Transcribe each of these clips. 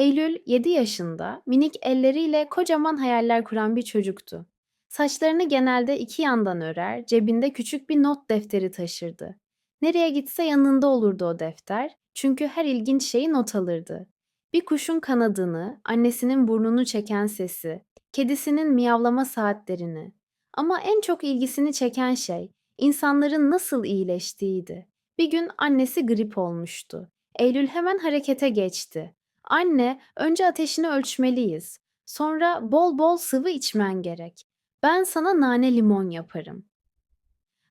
Eylül 7 yaşında, minik elleriyle kocaman hayaller kuran bir çocuktu. Saçlarını genelde iki yandan örer, cebinde küçük bir not defteri taşırdı. Nereye gitse yanında olurdu o defter, çünkü her ilginç şeyi not alırdı. Bir kuşun kanadını, annesinin burnunu çeken sesi, kedisinin miyavlama saatlerini. Ama en çok ilgisini çeken şey, insanların nasıl iyileştiğiydi. Bir gün annesi grip olmuştu. Eylül hemen harekete geçti. Anne, önce ateşini ölçmeliyiz. Sonra bol bol sıvı içmen gerek. Ben sana nane limon yaparım.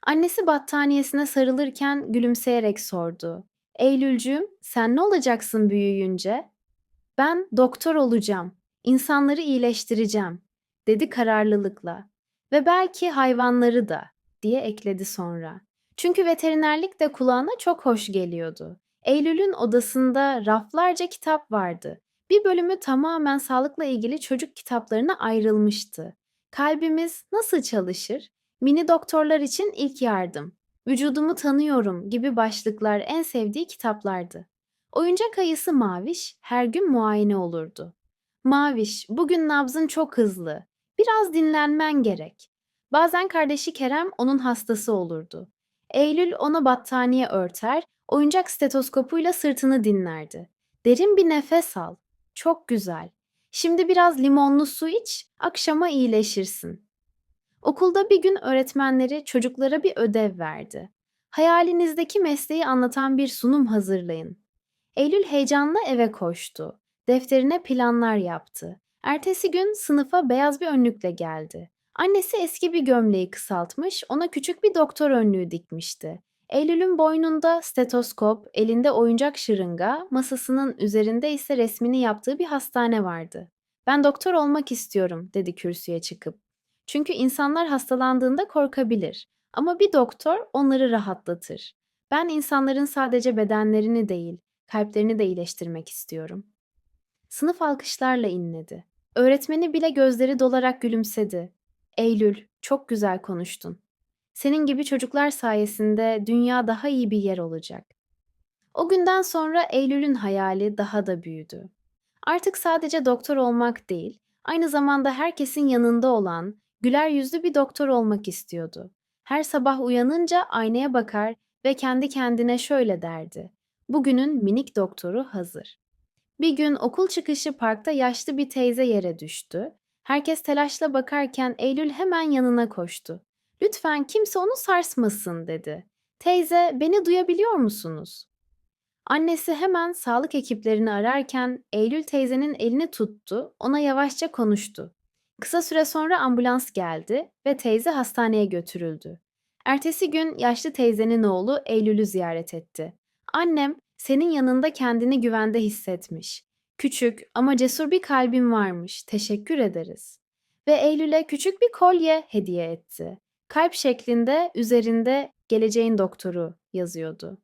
Annesi battaniyesine sarılırken gülümseyerek sordu. Eylülcüğüm, sen ne olacaksın büyüyünce? Ben doktor olacağım. İnsanları iyileştireceğim, dedi kararlılıkla. Ve belki hayvanları da, diye ekledi sonra. Çünkü veterinerlik de kulağına çok hoş geliyordu. Eylül'ün odasında raflarca kitap vardı. Bir bölümü tamamen sağlıkla ilgili çocuk kitaplarına ayrılmıştı. Kalbimiz nasıl çalışır? Mini doktorlar için ilk yardım. Vücudumu tanıyorum gibi başlıklar en sevdiği kitaplardı. Oyuncak ayısı Maviş her gün muayene olurdu. Maviş, bugün nabzın çok hızlı. Biraz dinlenmen gerek. Bazen kardeşi Kerem onun hastası olurdu. Eylül ona battaniye örter, oyuncak stetoskopuyla sırtını dinlerdi. Derin bir nefes al. Çok güzel. Şimdi biraz limonlu su iç, akşama iyileşirsin. Okulda bir gün öğretmenleri çocuklara bir ödev verdi. Hayalinizdeki mesleği anlatan bir sunum hazırlayın. Eylül heyecanla eve koştu. Defterine planlar yaptı. Ertesi gün sınıfa beyaz bir önlükle geldi. Annesi eski bir gömleği kısaltmış, ona küçük bir doktor önlüğü dikmişti. Eylül'ün boynunda stetoskop, elinde oyuncak şırınga, masasının üzerinde ise resmini yaptığı bir hastane vardı. Ben doktor olmak istiyorum, dedi kürsüye çıkıp. Çünkü insanlar hastalandığında korkabilir. Ama bir doktor onları rahatlatır. Ben insanların sadece bedenlerini değil, kalplerini de iyileştirmek istiyorum. Sınıf alkışlarla inledi. Öğretmeni bile gözleri dolarak gülümsedi. Eylül, çok güzel konuştun. Senin gibi çocuklar sayesinde dünya daha iyi bir yer olacak. O günden sonra Eylül'ün hayali daha da büyüdü. Artık sadece doktor olmak değil, aynı zamanda herkesin yanında olan, güler yüzlü bir doktor olmak istiyordu. Her sabah uyanınca aynaya bakar ve kendi kendine şöyle derdi. Bugünün minik doktoru hazır. Bir gün okul çıkışı parkta yaşlı bir teyze yere düştü. Herkes telaşla bakarken Eylül hemen yanına koştu. Lütfen kimse onu sarsmasın dedi. Teyze, beni duyabiliyor musunuz? Annesi hemen sağlık ekiplerini ararken Eylül teyzenin elini tuttu, ona yavaşça konuştu. Kısa süre sonra ambulans geldi ve teyze hastaneye götürüldü. Ertesi gün yaşlı teyzenin oğlu Eylül'ü ziyaret etti. Annem senin yanında kendini güvende hissetmiş. Küçük ama cesur bir kalbin varmış. Teşekkür ederiz. Ve Eylül'e küçük bir kolye hediye etti. Kalp şeklinde üzerinde geleceğin doktoru yazıyordu.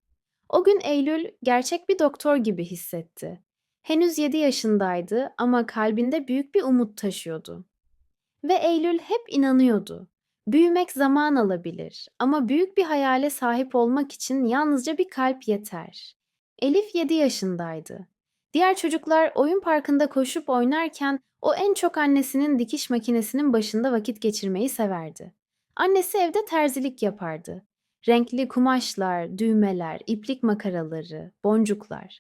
O gün Eylül gerçek bir doktor gibi hissetti. Henüz 7 yaşındaydı ama kalbinde büyük bir umut taşıyordu. Ve Eylül hep inanıyordu. Büyümek zaman alabilir ama büyük bir hayale sahip olmak için yalnızca bir kalp yeter. Elif 7 yaşındaydı. Diğer çocuklar oyun parkında koşup oynarken o en çok annesinin dikiş makinesinin başında vakit geçirmeyi severdi. Annesi evde terzilik yapardı. Renkli kumaşlar, düğmeler, iplik makaraları, boncuklar.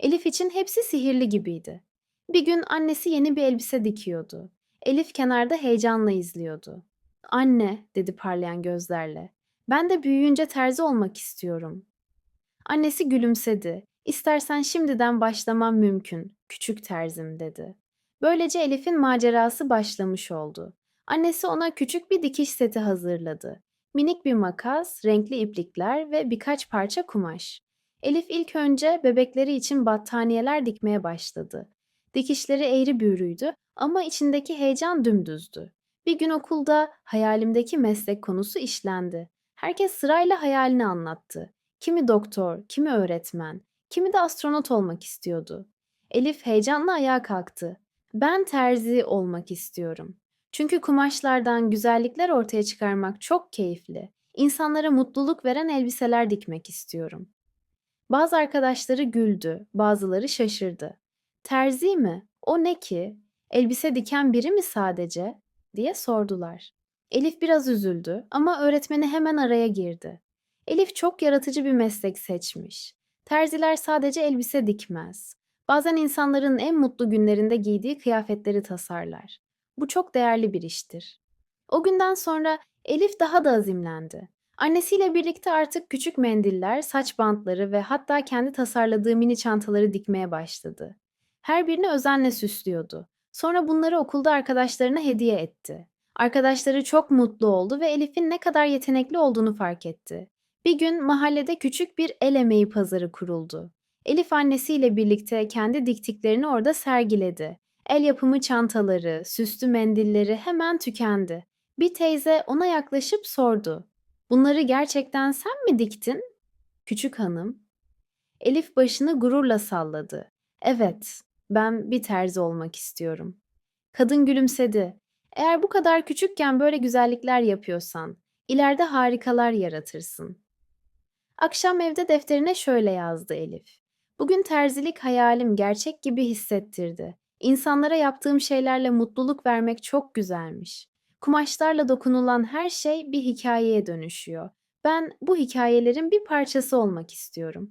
Elif için hepsi sihirli gibiydi. Bir gün annesi yeni bir elbise dikiyordu. Elif kenarda heyecanla izliyordu. Anne, dedi parlayan gözlerle. Ben de büyüyünce terzi olmak istiyorum. Annesi gülümsedi. İstersen şimdiden başlamam mümkün, küçük terzim dedi. Böylece Elif'in macerası başlamış oldu. Annesi ona küçük bir dikiş seti hazırladı. Minik bir makas, renkli iplikler ve birkaç parça kumaş. Elif ilk önce bebekleri için battaniyeler dikmeye başladı. Dikişleri eğri büğrüydü ama içindeki heyecan dümdüzdü. Bir gün okulda hayalimdeki meslek konusu işlendi. Herkes sırayla hayalini anlattı. Kimi doktor, kimi öğretmen, kimi de astronot olmak istiyordu. Elif heyecanla ayağa kalktı. Ben terzi olmak istiyorum. Çünkü kumaşlardan güzellikler ortaya çıkarmak çok keyifli. İnsanlara mutluluk veren elbiseler dikmek istiyorum. Bazı arkadaşları güldü, bazıları şaşırdı. Terzi mi? O ne ki? Elbise diken biri mi sadece? diye sordular. Elif biraz üzüldü ama öğretmeni hemen araya girdi. Elif çok yaratıcı bir meslek seçmiş. Terziler sadece elbise dikmez. Bazen insanların en mutlu günlerinde giydiği kıyafetleri tasarlar. Bu çok değerli bir iştir. O günden sonra Elif daha da azimlendi. Annesiyle birlikte artık küçük mendiller, saç bantları ve hatta kendi tasarladığı mini çantaları dikmeye başladı. Her birini özenle süslüyordu. Sonra bunları okulda arkadaşlarına hediye etti. Arkadaşları çok mutlu oldu ve Elif'in ne kadar yetenekli olduğunu fark etti. Bir gün mahallede küçük bir el emeği pazarı kuruldu. Elif annesiyle birlikte kendi diktiklerini orada sergiledi. El yapımı çantaları, süslü mendilleri hemen tükendi. Bir teyze ona yaklaşıp sordu. Bunları gerçekten sen mi diktin? Küçük hanım. Elif başını gururla salladı. Evet, ben bir terzi olmak istiyorum. Kadın gülümsedi. Eğer bu kadar küçükken böyle güzellikler yapıyorsan, ileride harikalar yaratırsın. Akşam evde defterine şöyle yazdı Elif. Bugün terzilik hayalim gerçek gibi hissettirdi. İnsanlara yaptığım şeylerle mutluluk vermek çok güzelmiş. Kumaşlarla dokunulan her şey bir hikayeye dönüşüyor. Ben bu hikayelerin bir parçası olmak istiyorum.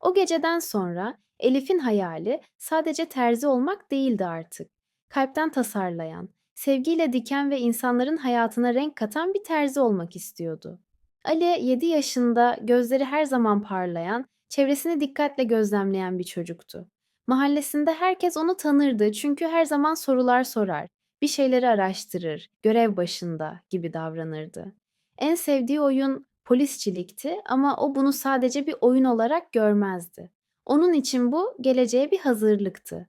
O geceden sonra Elif'in hayali sadece terzi olmak değildi artık. Kalpten tasarlayan, sevgiyle diken ve insanların hayatına renk katan bir terzi olmak istiyordu. Ali 7 yaşında, gözleri her zaman parlayan, çevresini dikkatle gözlemleyen bir çocuktu. Mahallesinde herkes onu tanırdı çünkü her zaman sorular sorar, bir şeyleri araştırır, görev başında gibi davranırdı. En sevdiği oyun polisçilikti ama o bunu sadece bir oyun olarak görmezdi. Onun için bu geleceğe bir hazırlıktı.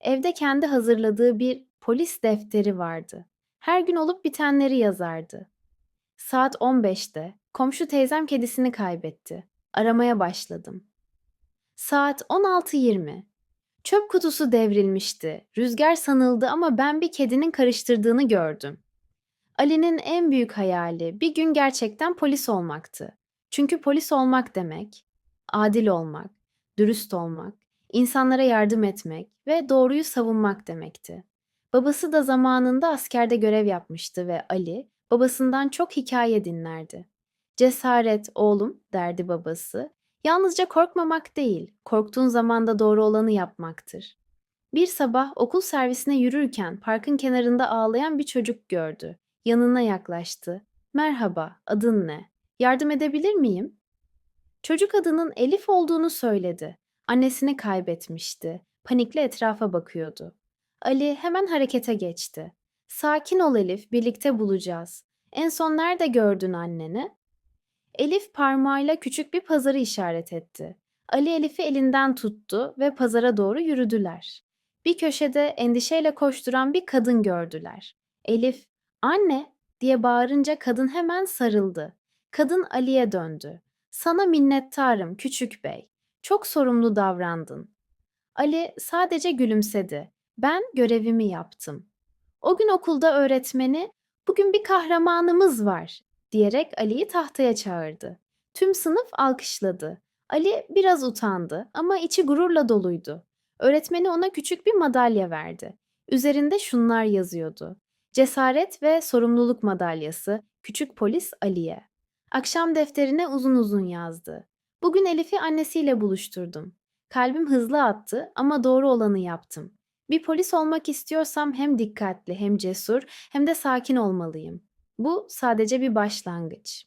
Evde kendi hazırladığı bir polis defteri vardı. Her gün olup bitenleri yazardı. Saat 15'te komşu teyzem kedisini kaybetti. Aramaya başladım. Saat 16.20. Çöp kutusu devrilmişti. Rüzgar sanıldı ama ben bir kedinin karıştırdığını gördüm. Ali'nin en büyük hayali bir gün gerçekten polis olmaktı. Çünkü polis olmak demek, adil olmak, dürüst olmak, insanlara yardım etmek ve doğruyu savunmak demekti. Babası da zamanında askerde görev yapmıştı ve Ali babasından çok hikaye dinlerdi. Cesaret oğlum derdi babası. Yalnızca korkmamak değil, korktuğun zamanda doğru olanı yapmaktır. Bir sabah okul servisine yürürken parkın kenarında ağlayan bir çocuk gördü. Yanına yaklaştı. Merhaba, adın ne? Yardım edebilir miyim? Çocuk adının Elif olduğunu söyledi. Annesini kaybetmişti. Panikle etrafa bakıyordu. Ali hemen harekete geçti. Sakin ol Elif, birlikte bulacağız. En son nerede gördün anneni? Elif parmağıyla küçük bir pazarı işaret etti. Ali Elif'i elinden tuttu ve pazara doğru yürüdüler. Bir köşede endişeyle koşturan bir kadın gördüler. Elif, "Anne!" diye bağırınca kadın hemen sarıldı. Kadın Ali'ye döndü. "Sana minnettarım küçük bey. Çok sorumlu davrandın." Ali sadece gülümsedi. "Ben görevimi yaptım." O gün okulda öğretmeni, "Bugün bir kahramanımız var." Diyerek Ali'yi tahtaya çağırdı. Tüm sınıf alkışladı. Ali biraz utandı ama içi gururla doluydu. Öğretmeni ona küçük bir madalya verdi. Üzerinde şunlar yazıyordu. Cesaret ve sorumluluk madalyası küçük polis Ali'ye. Akşam defterine uzun uzun yazdı. Bugün Elif'i annesiyle buluşturdum. Kalbim hızlı attı ama doğru olanı yaptım. Bir polis olmak istiyorsam hem dikkatli hem cesur hem de sakin olmalıyım. Bu sadece bir başlangıç.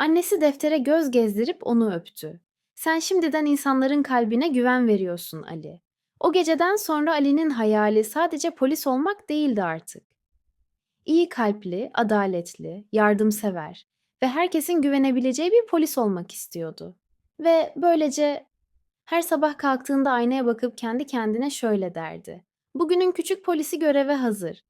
Annesi deftere göz gezdirip onu öptü. Sen şimdiden insanların kalbine güven veriyorsun Ali. O geceden sonra Ali'nin hayali sadece polis olmak değildi artık. İyi kalpli, adaletli, yardımsever ve herkesin güvenebileceği bir polis olmak istiyordu. Ve böylece her sabah kalktığında aynaya bakıp kendi kendine şöyle derdi. Bugünün küçük polisi göreve hazır.